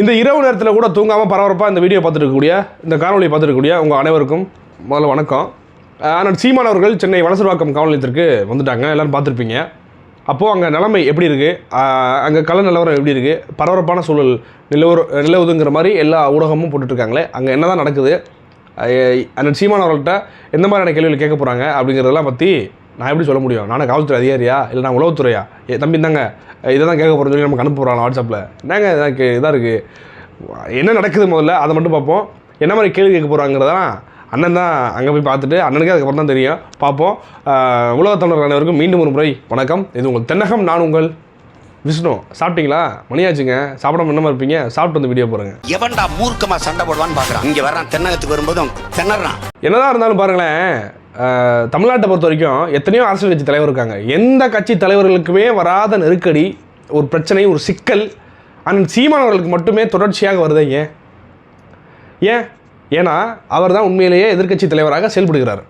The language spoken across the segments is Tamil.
இந்த இரவு நேரத்தில் கூட தூங்காமல் பரபரப்பாக இந்த வீடியோ பார்த்துருக்கக்கூடிய இந்த காணொலியை பார்த்துருக்கக்கூடிய உங்கள் அனைவருக்கும் முதல்ல வணக்கம். ஆனால் சீமான் அவர்கள் சென்னை வளசர்வாக்கம் காவல் நிலையத்திற்கு வந்துட்டாங்க. எல்லோரும் பார்த்துருப்பீங்க. அப்போது அங்கே நிலைமை எப்படி இருக்குது அங்கே கள நிலவரம் எப்படி இருக்குது பரபரப்பான சூழல் நிலவர நிலவுதுங்கிற மாதிரி எல்லா ஊடகமும் போட்டுட்ருக்காங்களே அங்கே என்ன தான் நடக்குது அண்ணன் சீமான் அவர்கள்ட்ட எந்த மாதிரியான கேள்விகள் கேட்க போகிறாங்க அப்படிங்கிறதெல்லாம் பற்றி நான் எப்படி சொல்ல முடியும்? நானும் காவல்துறை அதிகாரியா? இல்லை நான் உளவுத்துறையா? ஏ தம்பி தாங்க இதை தான் கேட்க போகிறோம் சொல்லி நமக்கு அனுப்புகிறாங்க வாட்ஸ்அப்பில் என்னங்க எனக்கு இதாக இருக்குது என்ன நடக்குது முதல்ல? அதை மட்டும் பார்ப்போம். என்ன மாதிரி கேள்வி கேட்க போகிறாங்கிறதெல்லாம் அண்ணன் தான் அங்கே போய் பார்த்துட்டு அண்ணனுக்கே அதுக்கப்புறம் தான் தெரியும். பார்ப்போம். உலகத்தமிழர் அனைவருக்கும் மீண்டும் ஒரு முறை வணக்கம். இது உங்கள் தென்னகம் நான் உங்கள் விஷ்ணு சாப்பிட்டீங்களா? மணியாச்சுங்க. சாப்பிடாம என்னமா இருப்பீங்க? சாப்பிட்டு வந்து வீடியோ போகிறேங்க எவன்டா மூர்க்கமா சண்டை போடுவான்னு பாக்குறான். இங்க வர்றான் தென்னகத்துக்கு வரும்போதும் திணறான். என்னதான் இருந்தாலும் பாருங்களேன் தமிழ்நாட்டை பொறுத்த வரைக்கும் எத்தனையோ அரசியல் கட்சி தலைவர் இருக்காங்க. எந்த கட்சி தலைவர்களுக்குமே வராத நெருக்கடி ஒரு பிரச்சனை ஒரு சிக்கல் அண்ட் சீமானவர்களுக்கு மட்டுமே தொடர்ச்சியாக வருது ஏன்? ஏன்? ஏன்னா அவர் தான் உண்மையிலேயே எதிர்க்கட்சி தலைவராக செயல்படுகிறார்.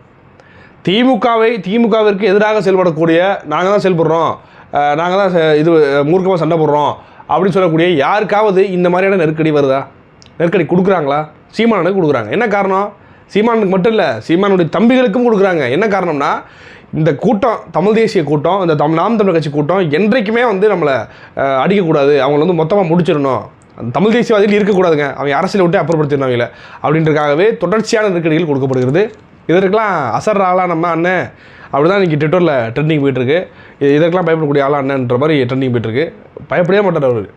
திமுகவை திமுகவிற்கு எதிராக செயல்படக்கூடிய நாங்கள் தான் செயல்படுறோம். நாங்கள் தான் இது மூர்க்கமாக சண்டை போடுறோம் அப்படின்னு சொல்லக்கூடிய யாருக்காவது இந்த மாதிரியான நெருக்கடி வருதா? நெருக்கடி கொடுக்குறாங்களா? சீமானுக்கு கொடுக்குறாங்க. என்ன காரணம்? சீமானுக்கு மட்டும் இல்லை சீமானுடைய தம்பிகளுக்கும் கொடுக்குறாங்க. என்ன காரணம்னா இந்த கூட்டம் தமிழ் தேசிய கூட்டம் இந்த தம் நாம் தமிழர் கட்சி கூட்டம் என்றைக்குமே வந்து நம்மளை அடிக்கக்கூடாது. அவங்கள வந்து மொத்தமாக முடிச்சிடணும். அந்த தமிழ் தேசியவாதிகள் இருக்கக்கூடாதுங்க. அவங்க அரசியலை விட்டு அப்புறப்படுத்திடணும் அவங்கள. அப்படின்றதுக்காகவே தொடர்ச்சியான நெருக்கடிகள் கொடுக்கப்படுகிறது. இதற்கெல்லாம் அசர் ஆளா நம்ம அண்ணன் அப்படி தான் இன்றைக்கி ட்விட்டரில் ட்ரெண்டிங் போயிட்டுருக்கு. இது- இதற்கெல்லாம் பயப்படக்கூடிய ஆளா என்னன்ற மாதிரி ட்ரெண்டிங் போயிட்டுருக்கு. பயப்படவே மாட்டார் அவர்.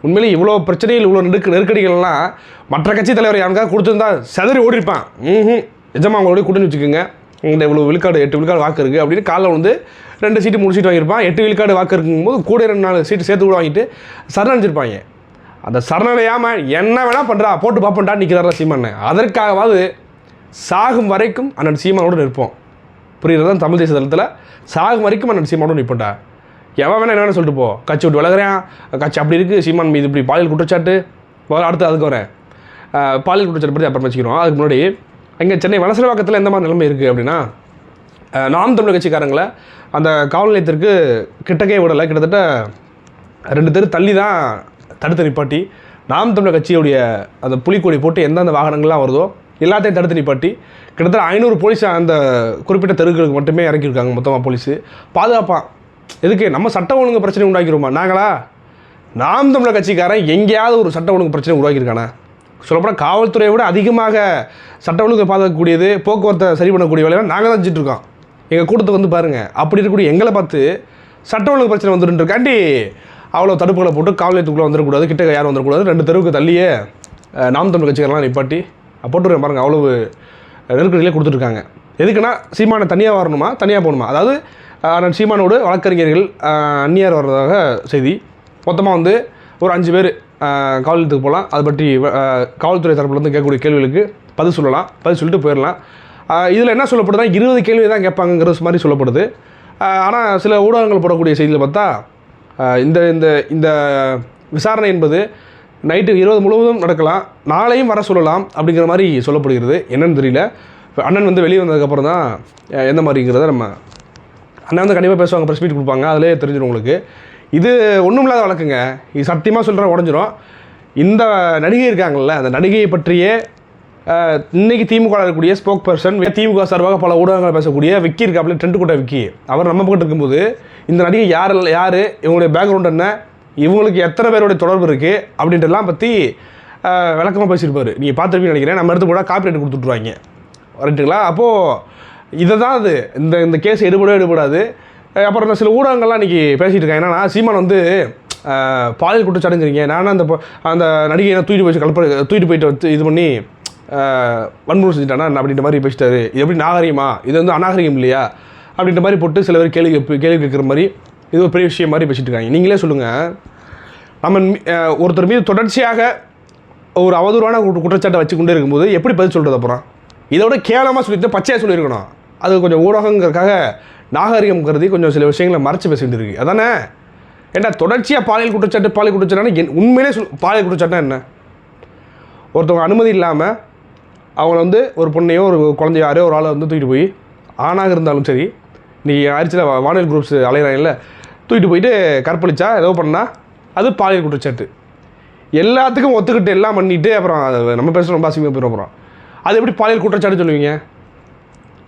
உண்மையிலே இவ்வளோ பிரச்சனைகள் இவ்வளோ நெருக்க நெருக்கடிகள்லாம் மற்ற கட்சி தலைவர் யாருக்காவது கொடுத்துருந்தா செதறி ஓடிருப்பான். ம் நிஜமாக அவங்களோட கூட்டணி வச்சுக்கோங்க. உங்கள்கிட்ட இவ்வளோ விழுக்காடு எட்டு விழுக்காடு வாக்கு இருக்குது அப்படின்னு காலைல வந்து ரெண்டு சீட்டு மூணு சீட்டு வாங்கியிருப்பான். எட்டு விழுக்காடு வாக்கு இருக்கும்போது கூட ரெண்டு நாலு சீட்டு சேர்த்து கூட வாங்கிட்டு சரணடைஞ்சிருப்பாங்க. அந்த சரணடையாமல் என்ன வேணால் பண்ணுறா போட்டு பார்ப்போன்டா நிற்கிறாரா சீமானே அதற்காகவாது சாகும் வரைக்கும் அண்ணன் சீமானோடு நிற்போம். புரியுறதா தமிழ் தேசிய தளத்தில் சாகும் வரைக்கும் நான் சீமானோடு நிற்போம்டா எவன் வேணா என்ன வேணால் சொல்லிட்டு போ. கட்சி விட்டு விலகிறேன். கட்சி அப்படி இருக்குது சீமான் மீது இப்படி பாலியல் குற்றச்சாட்டு. வர அடுத்து அதுக்கு வரேன். பாலியல் குற்றச்சாட்டு பற்றி அப்புறம் வச்சுக்கிறோம் அதுக்கு முன்னாடி இங்கே சென்னை வலசரவாக்கத்தில் எந்த மாதிரி நிலைமை இருக்குது அப்படின்னா நாம் தமிழர் கட்சிக்காரங்களை அந்த காவல் நிலையத்திற்கு கிட்டக்கே விடலை. கிட்டத்தட்ட ரெண்டு தெரு தள்ளி தான் தடுத்து நிப்பாட்டி நாம் தமிழர் கட்சியுடைய அந்த புலிக்கொடி போட்டு எந்தெந்த வாகனங்கள்லாம் வருதோ எல்லாத்தையும் தடுத்து நிப்பாட்டி கிட்டத்தட்ட ஐநூறு போலீஸ் அந்த குறிப்பிட்ட தெருக்களுக்கு மட்டுமே இறக்கியிருக்காங்க மொத்தமாக போலீஸு பாதுகாப்பாக எதுக்கு? நம்ம சட்ட ஒழுங்கு பிரச்சனை உண்டாக்கிடுமா நாங்களா? நாம் தமிழர் கட்சிக்காரன் எங்கேயாவது ஒரு சட்ட ஒழுங்கு பிரச்சனை உருவாக்கியிருக்கானா? சொல்லப்போனால் காவல்துறையை விட அதிகமாக சட்ட ஒழுங்கை பாதுகாக்கக்கூடியது போக்குவரத்தை சரி பண்ணக்கூடிய வேலையெல்லாம் நாங்கள் தான் செஞ்சிட்ருக்கோம். இருக்கோம் எங்கள் கூட்டத்தை வந்து பாருங்கள் அப்படி இருக்கக்கூடிய எங்களை பார்த்து சட்ட ஒழுங்கு பிரச்சனை வந்துருக்காண்டி அவ்வளோ தடுப்புகளை போட்டு காவல் நிலையத்துக்குள்ளே வந்துடக்கூடாது கிட்ட யாரும் வந்துடக்கூடாது. ரெண்டு தெருவுக்கு தள்ளியே நாம் தமிழ் கட்சிக்காரெல்லாம் நிப்பாட்டி போட்டுருக்கேன் பாருங்கள் அவ்வளவு நெருக்கடியிலே கொடுத்துட்ருக்காங்க. எதுக்குன்னா சீமானை தனியாக வரணுமா? தனியாக போகணுமா? அதாவது நான் சீமானோடு வழக்கறிஞர்கள் அந்நியார் வர்றதாக செய்தி. மொத்தமாக வந்து ஒரு அஞ்சு பேர் காவலத்துக்கு போகலாம். அதை பற்றி காவல்துறை தரப்புலேருந்து கேட்கக்கூடிய கேள்விகளுக்கு பதில் சொல்லலாம். பதில் சொல்லிட்டு போயிடலாம். இதில் என்ன சொல்லப்படுதுன்னா இருபது கேள்வி தான் கேட்பாங்கங்கிறது மாதிரி சொல்லப்படுது. ஆனால் சில ஊடகங்கள் போடக்கூடிய செய்தியில் பார்த்தா இந்த இந்த இந்த விசாரணை என்பது நைட்டு இருபது முழுவதும் நடக்கலாம். நாளையும் வர சொல்லலாம் அப்படிங்கிற மாதிரி சொல்லப்படுகிறது. என்னன்னு தெரியல. இப்போ அண்ணன் வந்து வெளியே வந்ததுக்கப்புறம் தான் எந்த மாதிரிங்கிறத நம்ம அண்ணன் வந்து கண்டிப்பாக பேசுவாங்க ப்ரெஸ் மீட் கொடுப்பாங்க. அதிலே தெரிஞ்சிடும் உங்களுக்கு. இது ஒன்றும் இல்லாத வழக்குங்க. இது சத்தியமாக சொல்கிற உடஞ்சிரும். இந்த நடிகை இருக்காங்கள்ல அந்த நடிகையை பற்றியே இன்றைக்கி திமுக இருக்கக்கூடிய ஸ்போக் பர்சன் திமுக சார்பாக பல ஊடகங்கள் பேசக்கூடிய விக்கி இருக்காப்புல ட்ரெண்ட் கூட்ட விக்கி. அவர் நம்ம பக்கத்து இருக்கும்போது இந்த நடிகை யார் யார் இவங்களுடைய பேக்ரவுண்ட் என்ன இவங்களுக்கு எத்தனை பேருடைய தொடர்பு இருக்குது அப்படின்றலாம் பற்றி விளக்கமாக பேசியிருப்பார். நீங்கள் பார்த்துருப்பீங்கன்னு நினைக்கிறேன். நம்ம எடுத்து கூட காப்பிரைட் கொடுத்துட்ருவாங்க. ரைட்டுங்களா அப்போது இதை தான் அது. இந்த இந்த கேஸ் எடுபடவே எடுபடாது. அப்புறம் இந்த சில ஊடகங்கள்லாம் இன்றைக்கி பேசிகிட்டு இருக்கேன் என்னன்னா சீமான் வந்து பாலியல் குற்றச்சாட்டுங்கிறீங்க நானும் அந்த அந்த நடிகையை தூக்கிட்டு போய் கல்ப தூக்கிட்டு போயிட்டு வந்து இது பண்ணி வன்முறை செஞ்சுட்டானா? அப்படின்ற மாதிரி பேசிட்டாரு. இது எப்படி நாகரிகமா? இது வந்து அநாகரிகம் இல்லையா? அப்படின்ற மாதிரி போட்டு சில பேர் கேள்வி கேள்வி கேட்குற மாதிரி இது ஒரு பெரிய விஷயம் மாதிரி பேசிகிட்டு இருக்காங்க நீங்களே சொல்லுங்கள் நம்ம ஒருத்தர் மீது தொடர்ச்சியாக ஒரு அவதூறான குற்றச்சாட்டை வச்சு கொண்டே இருக்கும்போது எப்படி பதில் சொல்கிறது அப்புறம்? இதோட கேவலமாக சொல்லிட்டு பச்சையாக சொல்லியிருக்கணும். அது கொஞ்சம் ஊடகங்கிறதுக்காக நாகரிகம் கருதி கொஞ்சம் சில விஷயங்களை மறைச்சு பேச வேண்டியிருக்கு அதானே? ஏன்னா தொடர்ச்சியாக பாலியல் குற்றச்சாட்டு பாலியல் குற்றச்சாட்டுனா என் உண்மையிலே சொல் பாலியல் குற்றச்சாட்டுனா என்ன? ஒருத்தவங்க அனுமதி இல்லாமல் அவங்கள வந்து ஒரு பொண்ணையோ ஒரு குழந்தையோ யாரையோ ஒரு ஆளை வந்து தூக்கிட்டு போய் ஆணாக இருந்தாலும் சரி நீ ஆயிடுச்சுல வானியல் குரூப்ஸ் அலையிறாங்கல்ல தூக்கிட்டு போயிட்டு கற்பழிச்சா ஏதோ பண்ணால் அது பாலியல் குற்றச்சாட்டு. எல்லாத்துக்கும் ஒத்துக்கிட்டு எல்லாம் பண்ணிட்டு அப்புறம் நம்ம பேசுகிற ரொம்ப அசிங்கமாக போயிடும் அப்புறம். அது எப்படி பாலியல் குற்றச்சாட்டு சொல்லுவீங்க?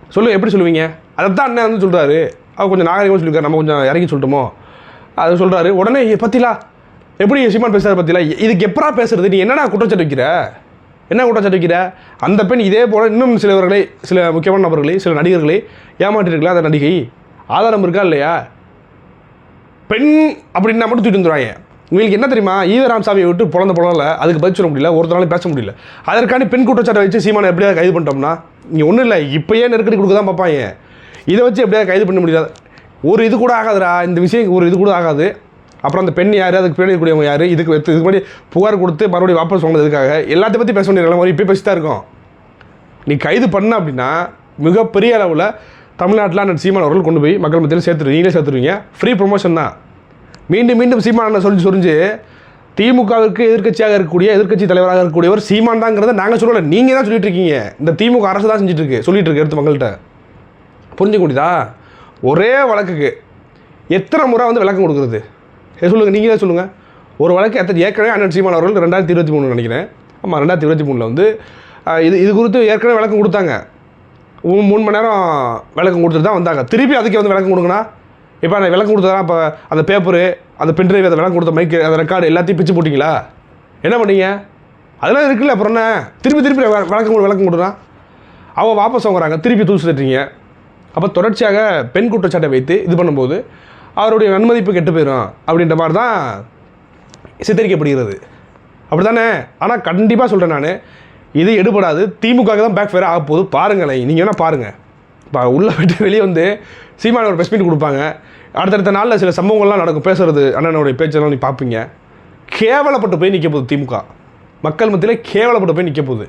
சொல்லுங்க எப்படி சொல்லுவீங்க? அதை தான் அண்ணன் வந்து சொல்கிறாரு அவர் கொஞ்சம் நாகரிகமாக சொல்லியிருக்காரு. நம்ம கொஞ்சம் இறங்கி சொல்லட்டுமோ? அது சொல்கிறாரு உடனே "ஏய், பத்திலா எப்படி சீமான் பேசுகிறார் பத்திலா? இதுக்கு எப்பரா பேசுறது? நீ என்னடா குற்றச்சாட்டு வைக்கிற? என்ன குற்றச்சாட்டு வைக்கிற? அந்த பெண் இதே போல் இன்னும் சிலவர்களை சில முக்கியமான நபர்களை சில நடிகர்களை ஏமாற்றிருக்கலாம். அந்த நடிகை ஆதாரம் இருக்கா இல்லையா? பெண் அப்படின்னா மட்டும் தூக்கிட்டு வந்துடுவாங்க உங்களுக்கு என்ன தெரியுமா? ஈவராம் சாமியை விட்டு பிறந்த புலல அதுக்கு பதில் சொல்ல முடியல ஒருத்தராலையும் பேச முடியல. அதற்காண்டி பெண் குற்றச்சாட்டை வச்சு சீமானை எப்படியாவது கைது பண்ணிட்டோம்னா இங்கே ஒன்றும் இல்லை இப்போயே நெருக்கடி கொடுக்க தான் பார்ப்பாங்க. இதை வச்சு எப்படியாவது கைது பண்ண முடியாது. ஒரு இது கூட ஆகாதுடா இந்த விஷயம் ஒரு இது கூட ஆகாது. அப்புறம் அந்த பெண் யார் அதுக்கு பின்னாடி கூடியவங்க யார் இதுக்கு இதுக்கு முன்னாடி புகார் கொடுத்து மறுபடியும் வாபஸ் வாங்கினதுக்காக எல்லாத்தையும் பற்றி பேச வேண்டிய நிலைமை இப்போ பேசி தான் இருக்கும். நீ கைது பண்ண அப்படின்னா மிகப்பெரிய அளவில் தமிழ்நாட்டில் அண்ணன் சீமான் அவர்கள் கொண்டு போய் மக்கள் மத்தியில் சேர்த்துரு நீங்களே சேர்த்துருவீங்க. ஃப்ரீ ப்ரொமோஷன் தான். மீண்டும் மீண்டும் சீமான் சொல்லி சொரிஞ்சு திமுகவிற்கு எதிர்க்கட்சியாக இருக்கக்கூடிய எதிர்க்கட்சி தலைவராக இருக்கக்கூடியவர் சீமான் தாங்கிறத நாங்கள் சொல்லலை. நீங்கள் தான் சொல்லிட்டு இருக்கீங்க. இந்த திமுக அரசு தான் செஞ்சுட்டு இருக்கு சொல்லிட்டு இருக்கு எடுத்து மக்கள்கிட்ட. புரிஞ்சுக்க முடியுதா? ஒரே வழக்குக்கு எத்தனை முறை வந்து விளக்கம் கொடுக்குறது? ஏ சொல்லுங்கள் நீங்களே சொல்லுங்கள் ஒரு வழக்கு எத்தனை ஏற்கனவே அண்ணன் சீமான் அவர்கள் ரெண்டாயிரத்தி இருபத்தி மூணு நினைக்கிறேன். ஆமாம் ரெண்டாயிரத்தி இருபத்தி மூணில் வந்து இது இது குறித்து ஏற்கனவே விளக்கம் கொடுத்தாங்க. மூணு மணி நேரம் விளக்கம் கொடுத்துட்டு தான் வந்தாங்க. திருப்பி அதுக்கு வந்து விளக்கம் கொடுங்கண்ணா. இப்போ அந்த விளக்கம் கொடுத்தா இப்போ அந்த பேப்பரு அந்த பென்ட்ரைவ் அதை விளக்கம் கொடுத்த மைக்கு அந்த ரெக்கார்டு எல்லாத்தையும் பிச்சு போட்டிங்களா? என்ன பண்ணீங்க? அதெல்லாம் இருக்குல்ல அப்புறம் என்ன? திருப்பி திருப்பி விளக்கம் கொடு- விளக்கம் கொடுறான் அவன் வாபஸ் வாங்குறாங்க திருப்பி தூசு தட்டுறீங்க. அப்போ தொடர்ச்சியாக பெண் குற்றச்சாட்டை வைத்து இது பண்ணும்போது அவருடைய நன்மதிப்பு கெட்டு போயிடும் அப்படின்ற மாதிரி தான் சித்தரிக்கப்படுகிறது. அப்படி தானே ஆனால் கண்டிப்பாக சொல்கிறேன் நான். இது எடுபடாது. திமுக தான் பேக் ஃபேர் ஆக போகுது. பாருங்களேன். நீங்கள் வேணால் பாருங்கள் இப்போ உள்ளே விட்டு வெளியே வந்து சீமான ஒரு ப்ரெஸ் மீட் கொடுப்பாங்க. அடுத்தடுத்த நாளில் சில சம்பவங்கள்லாம் நடக்கும். பேசுறது அண்ணனுடைய பேச்செல்லாம் நீ பார்ப்பீங்க கேவலப்பட்டு போய் நிற்க போகுது திமுக. மக்கள் மத்தியில் கேவலப்பட்டு போய் நிற்க போகுது.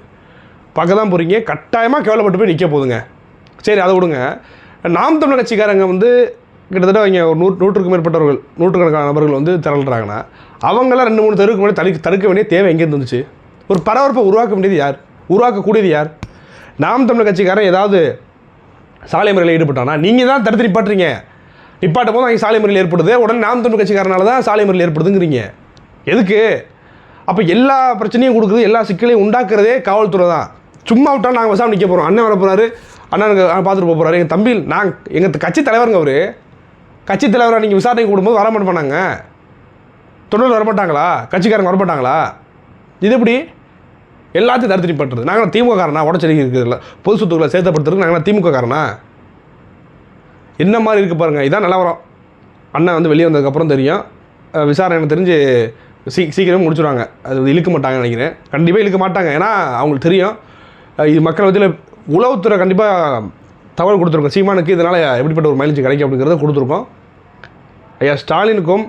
பார்க்க தான் போகிறீங்க கட்டாயமாக கேவலப்பட்டு போய் நிற்க போகுதுங்க. சரி அதை விடுங்க. நாம் தமிழ் கட்சிக்காரங்க வந்து கிட்டத்தட்ட அவங்க ஒரு நூறு நூற்றுக்கும் மேற்பட்டவர்கள் நூற்றுக்கணக்கான நபர்கள் வந்து திரளுறாங்கன்னா அவங்களாம் ரெண்டு மூணு தெருவுக்கு முன்னாடி தடுக்க தடுக்க வேண்டிய தேவை எங்கேருந்து வந்துச்சு? ஒரு பரபரப்பை உருவாக்க வேண்டியது யார்? உருவாக்கக்கூடியது யார்? நாம் தமிழர் கட்சிக்காரன் ஏதாவது சாலை முறையில் ஈடுபட்டானா? நீங்கள் தான் தடுத்து நிப்பாட்டுறீங்க. நிப்பாட்டும் போது அங்கே சாலை முறையில் ஏற்படுது. உடனே நாம் தமிழ் கட்சிக்காரனால தான் சாலை முறையில் ஏற்படுதுங்கிறீங்க. எதுக்கு? அப்போ எல்லா பிரச்சனையும் கொடுக்குறது எல்லா சிக்கலையும் உண்டாக்குறதே காவல்துறை தான். சும்மா விட்டால் நாங்கள் வசாம நிற்க போகிறோம் அண்ணன் வர போகிறாரு அண்ணனுக்கு பார்த்துட்டு போக போகிறாரு எங்கள் தம்பி நாங்கள் எங்கள் கட்சி தலைவருங்க அவர். கட்சி தலைவராக நீங்கள் விசாரணை கூடும்போது வர மாட்ட பண்ணாங்க. தொண்ணூறு வரமாட்டாங்களா? கட்சிக்காரங்க வரமாட்டாங்களா? இது எப்படி? எல்லாத்தையும் தடுத்து நிப்பாட்டுறது. நாங்கள் திமுக காரணா உடச்சடி இருக்குதுல்ல பொது சொத்துக்களை சேர்த்தப்படுத்துறதுக்கு நாங்கள் திமுக காரணா என்ன மாதிரி இருக்குது பாருங்கள் இதான் நிலவரம். அண்ணன் வந்து வெளியே வந்ததுக்கப்புறம் தெரியும். விசாரணை எனக்கு தெரிஞ்சு சீ சீக்கிரமே முடிச்சுடுவாங்க அது இழுக்க மாட்டாங்கன்னு நினைக்கிறேன். கண்டிப்பாக இழுக்க மாட்டாங்க. ஏன்னா அவங்களுக்கு தெரியும். இது மக்கள் மத்தியில் உளவுத்துறை கண்டிப்பாக தகவல் கொடுத்துருக்கோம். சீமானுக்கு இதனால் எப்படிப்பட்ட ஒரு மைலேஜ் கிடைக்கும் அப்படிங்கிறத கொடுத்துருக்கோம். ஐயா ஸ்டாலினுக்கும்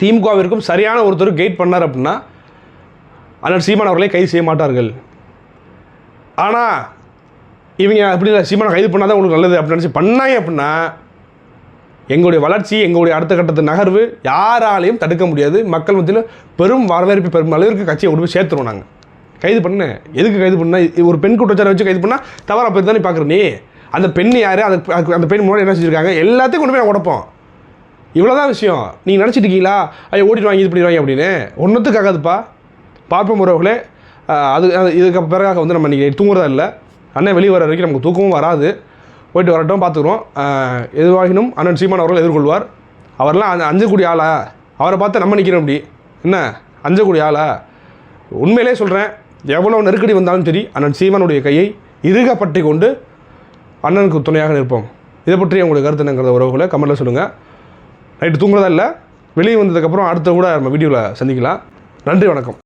திமுகவிற்கும் சரியான ஒருத்தர் கைட் பண்ணார் அப்படின்னா ஆனால் சீமான் அவர்களை கைது செய்ய மாட்டார்கள். ஆனால் இவங்க அப்படி இல்லை சீமானை கைது பண்ணால் தான் உங்களுக்கு நல்லது அப்படின்னு நினச்சி பண்ணாங்க அப்படின்னா எங்களுடைய வளர்ச்சி எங்களுடைய அடுத்த கட்டத்து நகர்வு யாராலையும் தடுக்க முடியாது. மக்கள் மத்தியில் பெரும் வரவேற்பு பெரும் அளவிற்கு கட்சியை கொண்டு போய் சேர்த்துருவோம் நாங்கள் கைது பண்ண. எதுக்கு கைது பண்ண? ஒரு பெண் குற்றச்சாரம் வச்சு கைது பண்ணால் தவறாக போய் தானே பார்க்குற நீ. அந்த பெண் யார்? அந்த அதுக்கு- அந்த பெண் முன்னாடி என்ன செஞ்சுருக்காங்க? எல்லாத்தையும் கொண்டு போய் நான் உடப்போம். இவ்வளோதான் விஷயம். நீங்கள் நினச்சிட்டு இருக்கீங்களா? ஐயோ ஓடிட்டு வாங்கி இது பண்ணிடுவாங்க அப்படின்னு. ஒன்றுத்துக்கு ஆகாதுப்பா. பார்ப்போம் உறவுகளே. அது அது இதுக்கு பிறகாக வந்து நம்ம இன்றைக்கி தூங்குறதா இல்லை. அண்ணன் வெளியே வர வரைக்கும் நமக்கு தூக்கமும் வராது. போயிட்டு வரட்டும் பார்த்துக்குறோம். எதுவாகினும் அண்ணன் சீமான் அவர்கள் எதிர்கொள்வார். அவரெல்லாம் அந்த அஞ்சக்கூடிய ஆளா? அவரை பார்த்து நம்ம நிற்கிறோம் அப்படி என்ன? அஞ்சக்கூடிய ஆளா? உண்மையிலே சொல்கிறேன் எவ்வளோ நெருக்கடி வந்தாலும் சரி அண்ணன் சீமானுடைய கையை இறுக பற்றி கொண்டு அண்ணனுக்கு துணையாக நிற்போம். இதை பற்றி உங்களுக்கு கருத்து என்னங்கிறத உறவுகளை கமெண்ட்டில் சொல்லுங்கள் நைட்டு தூங்குறதா இல்லை வெளியே வந்ததுக்கப்புறம் அடுத்த கூட நம்ம வீடியோவில் சந்திக்கலாம். நன்றி வணக்கம்.